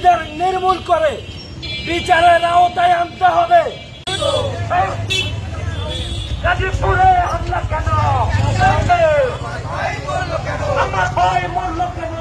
খুনিদের নির্মূল করে। বিচারের আওতায় আনতে হবে। গাজীপুরে হামলা কেন? আমার ভয় মূল্য কেন?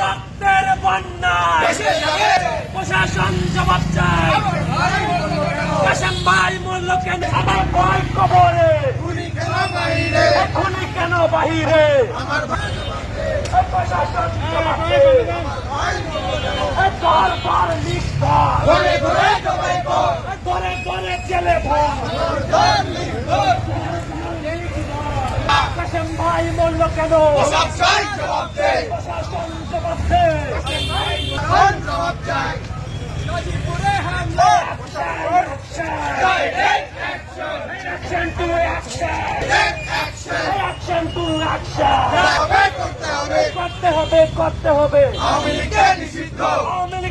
রক্তের বন্যা প্রশাসন জবাব চায় কাশেম ভাই মূল্য আমার ভাই কবরে এখনই কেন বাহিরে প্রশাসন জবাব দে। কাশেম ভাই। মূল্য কেন? প্রশাসন জবাব দে। Action to action! Action to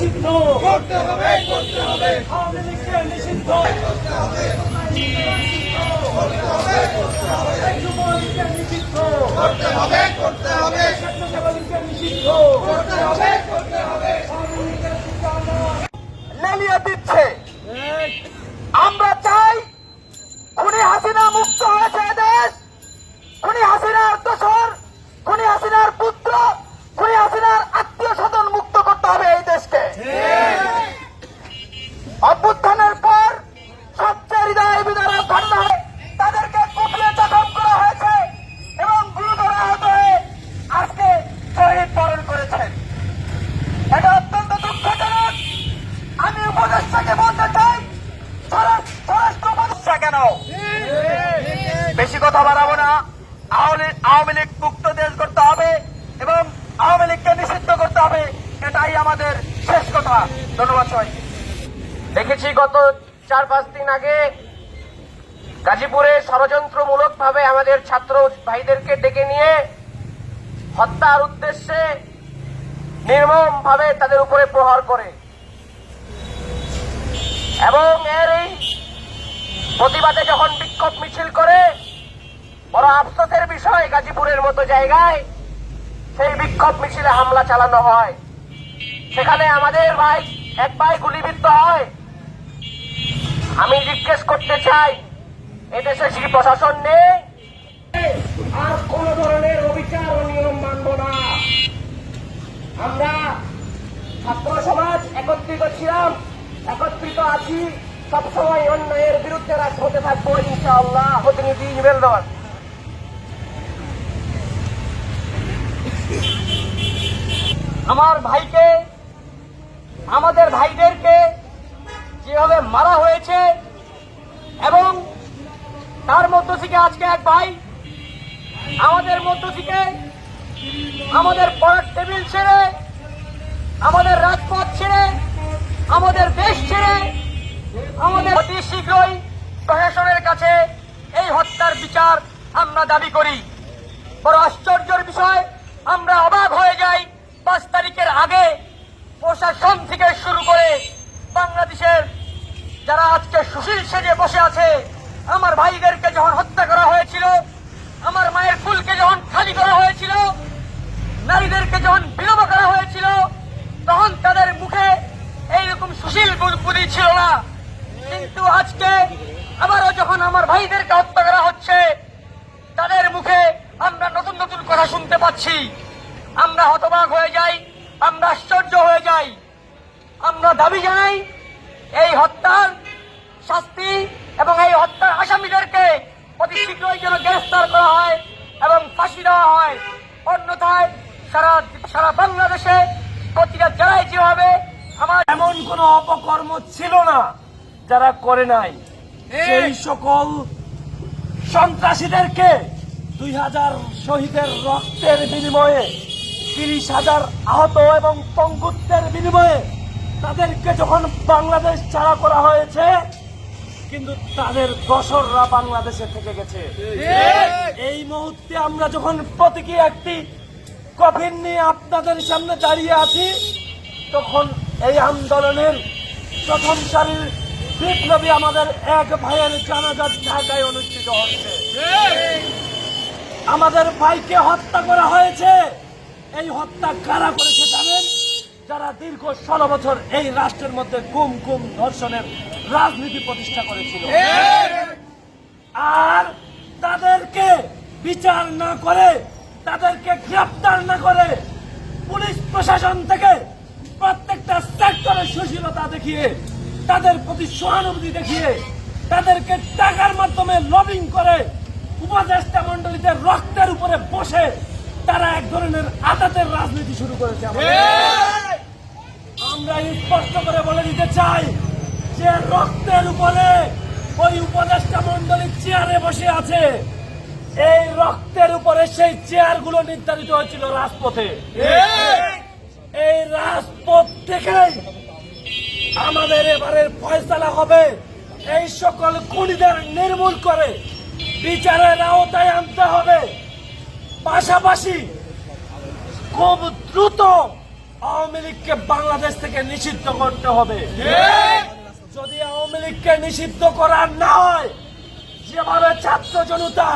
নিষিদ্ধ। করতে হবে করতে হবে। আওয়ামী লীগের নিষিদ্ধ। করতে হবে যুব লীগের নিষিদ্ধ। করতে হবে করতে হবে। ছাত্র নিষিদ্ধ। করতে হবে করতে হবে। আওয়ামী লীগের ঠিকানা লেলিয়ে দিচ্ছে। আমরা চাই খুনি হাসিনা মুক্ত হয়েছে দেশ খুনি হাসিনার দোসর খুনি হাসিনার পুত্র খুনি হাসিনার আত্মীয় স্বজন মুক্ত করতে হবে এই দেশকে অভ্যুত্থানের পর সবচেয়ে হৃদয় বিদারক ঘটনা হয় তাদেরকে কুপিয়ে জখম করা হয়েছে এবং গুরুতর আহত হয়ে আজকে শহীদ বরণ করেছেন এটা অত্যন্ত দুঃখজনক আমি উপদেষ্টাকে বলতে চাই স্বরাষ্ট্র স্বরাষ্ট্র উপদেষ্টা কেন? বেশি কথা বাড়াবো না। আওয়ামী লীগ মুক্ত দেশ করতে হবে এবং আওয়ামী লীগকে নিষিদ্ধ করতে হবে। এটাই আমাদের শেষ কথা। ধন্যবাদ সবাই দেখেছি গত চার, পাঁচ দিন আগে গাজীপুরে ষড়যন্ত্রমূলক ভাবে আমাদের ছাত্র ভাইদেরকে ডেকে নিয়ে হত্যার উদ্দেশ্যে নির্মম ভাবে তাদের উপরে প্রহার করে। এবং এর এই প্রতিবাদে যখন বিক্ষোভ মিছিল করে, বড় আফসোসের বিষয়, গাজীপুরের মতো জায়গায় সেই বিক্ষোভ মিছিলে হামলা চালানো হয়। সেখানে আমাদের ভাই, এক ভাই গুলিবিদ্ধ হয়। আমি জিজ্ঞেস করতে চাই, এদেশে কি প্রশাসন নেই? আর কোন ধরনের অবিচার ও নিয়ম মানব না। আমরা ছাত্র সমাজ একত্রিত ছিলাম, একত্রিত আছি। সবসময় অন্যায়ের বিরুদ্ধে রাজ হতে থাকব, ইনশাআল্লাহ। প্রতিনিধি ইমেল দেওয়ার। আমার ভাইকে, আমাদের ভাইদেরকে যেভাবে মারা হয়েছে এবং তার মধ্য থেকে আজকে এক ভাই, আমাদের মধ্য থেকে আমাদের পড়ার টেবিল ছেড়ে, আমাদের রাজপথ ছেড়ে, আমাদের দেশ ছেড়ে অতি শীঘ্রই প্রশাসনের কাছে এই হত্যার বিচার আমরা দাবি করি। বড় আশ্চর্যের বিষয়, আমরা অবাক হয়ে যাই পাঁচ তারিখের আগে প্রশাসন থেকে শুরু করে বাংলাদেশের যারা আজকে সুশীল সেজে বসে আছে, আমার ভাইদেরকে যখন হত্যা করা হয়েছিল, আমার মায়ের ফুলকে যখন খালি করা হয়েছিল, নারীদেরকে যখন বিলোপ করা হয়েছিল, তখন তাদের মুখে এইরকম সুশীল বুদ্ধি ছিল না। আজকে আবারও যখন আমার ভাইদেরকে হত্যা করা হচ্ছে, তাদের মুখে আমরা নতুন নতুন কথা শুনতে পাচ্ছি। আমরা হতবাক হয়ে যাই, আমরা আশ্চর্য হয়ে যাই। আমরা দাবি জানাই, এই হত্যার শাস্তি এবং এই হত্যার আসামিদেরকে অতি শীঘ্রই যেন গ্রেফতার করা হয় এবং ফাঁসি দেওয়া হয়। অন্যথায় সারা সারা বাংলাদেশে প্রতিটা জেলায় যেভাবে আমার এমন কোন অপকর্ম ছিল না। যারা করে নাই। সেই সকল সন্ত্রাসীদেরকে দুই হাজার শহীদের রক্তের বিনিময়ে তিরিশ হাজার আহত এবং পঙ্গুত্বের বিনিময়ে তাদেরকে যখন বাংলাদেশ ছাড়া করা হয়েছে কিন্তু তাদের দশররা বাংলাদেশে থেকে গেছে। এই মুহূর্তে আমরা যখন প্রতীকী একটি কফিন নিয়ে আপনাদের সামনে দাঁড়িয়ে আছি তখন এই আন্দোলনের প্রথম সারির বিপ্লবী আমাদের এক ভাইয়ের জানাজার ঢাকায় অনুষ্ঠিত হচ্ছে। আমাদের ভাইকে হত্যা করা হয়েছে। এই হত্যা কারা করেছে জানেন? যারা দীর্ঘ ষোলো বছর এই রাষ্ট্রের মধ্যে গুম গুম ধর্ষণের রাজনীতি প্রতিষ্ঠা করেছিল। আর তাদেরকে বিচার না করে, তাদেরকে গ্রেপ্তার না করে পুলিশ প্রশাসন থেকে প্রত্যেকটা সেক্টরে সুশীলতা দেখিয়ে তাদের প্রতি সহানুভূতি দেখিয়ে তাদেরকে টাকার মাধ্যমে লবিং করে উপদেষ্টা মন্ডলীতে রক্তের উপরে বসে তারা এক ধরনের আদাতের রাজনীতি শুরু করেছে আমরা স্পষ্ট করে বলে দিতে চাই যে রক্তের উপরে ওই উপদেষ্টা মন্ডলীর চেয়ারে বসে আছে। এই রক্তের উপরে সেই চেয়ারগুলো নির্ধারিত হয়েছিল রাজপথে। এই রাজপথ থেকেই আমাদের এবারের ফয়সালা হবে। এই সকল খুনিদের নির্মূল করে বিচারের আওতায় আনতে হবে। পাশাপাশি খুব দ্রুত আওয়ামী লীগকে বাংলাদেশ থেকে নিষিদ্ধ করতে হবে। যদি আওয়ামী লীগকে নিষিদ্ধ করা না হয়, যেভাবে ছাত্র জনতা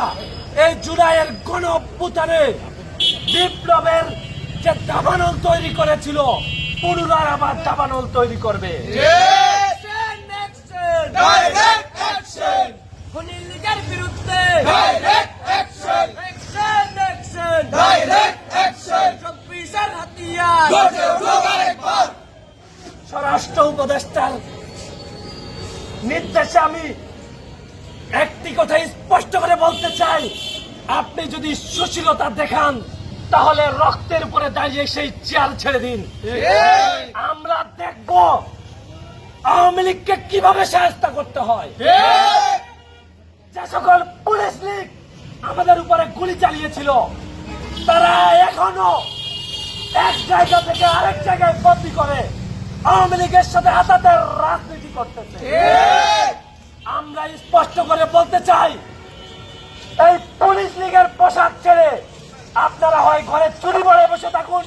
এই জুলাইয়ের গণ বিপ্লবের যে দাবানল তৈরি করেছিল পুনরায় আবার দাবানল তৈরি করবে! স্বরাষ্ট্র উপদেষ্টার নির্দেশে আমি একটি কথা স্পষ্ট করে বলতে চাই। আপনি যদি সুশীলতা দেখান তাহলে রক্তের উপরে দাঁড়িয়ে সেই চেয়ার ছেড়ে দিন। আমরা দেখব আওয়ামী লীগকে কীভাবে সাহায্য করতে হয়। যে সকল পুলিশ লীগ আমাদের উপরে গুলি চালিয়েছিল তারা এখনও এক জায়গা থেকে আরেক জায়গায় বদলি করে আওয়ামী লীগের সাথে আতাতের রাজনীতি করতেছে। আমরা স্পষ্ট করে বলতে চাই এই পুলিশ লীগের পোশাক ছেড়ে আপনারা হয় ঘরে চুরি বড়ে বসে থাকুন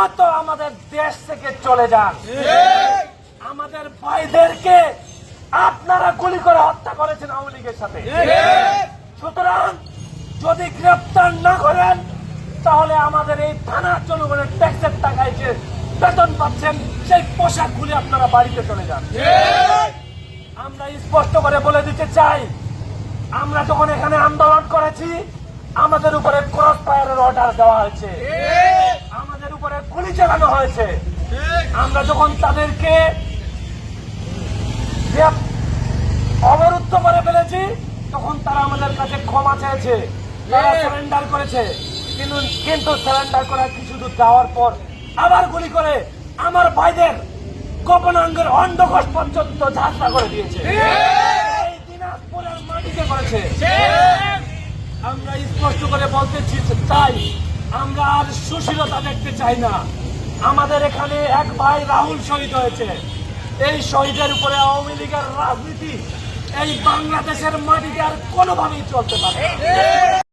নয়তো আমাদের দেশ থেকে চলে যান। আমাদের ভাইদেরকে আপনারা গুলি করে হত্যা করেছেন আওয়ামী লীগের সাথে। সুতরাং যদি গ্রেপ্তার না করেন তাহলে আমাদের এই থানা জনগণের ট্যাক্সের টাকায় যে বেতন পাচ্ছেন সেই পোশাক খুলে আপনারা বাড়িতে চলে যান। আমরা স্পষ্ট করে বলে দিতে চাই আমরা যখন এখানে আন্দোলন করেছি আমাদের উপরে ক্রস ফায়ারের অর্ডার দেওয়া হয়েছে। আমাদের উপরে গুলি চালানো হয়েছে। আমরা যখন তাদেরকে অবরুদ্ধ করে ফেলেছি, তখন তারা আমাদের কাছে ক্ষমা চেয়েছে। সারেন্ডার করেছে। কিন্তু কিন্তু সারেন্ডার করার কিছু দূর যাওয়ার পর আবার গুলি করে আমার ভাইদের গোপনাঙ্গের অন্ডকোষ পর্যন্ত যাত্রা করে দিয়েছে। দিনাজপুরের মাটিতে করেছে। আমরা স্পষ্ট করে বলতে চাই আমরা আর সুশীলতা দেখতে চাই না আমাদের এখানে এক ভাই রাহুল শহীদ হয়েছে এই শহীদের উপরে আওয়ামী লীগের রাজনীতি এই বাংলাদেশের মাটিতে আর কোনোভাবেই চলতে পারে।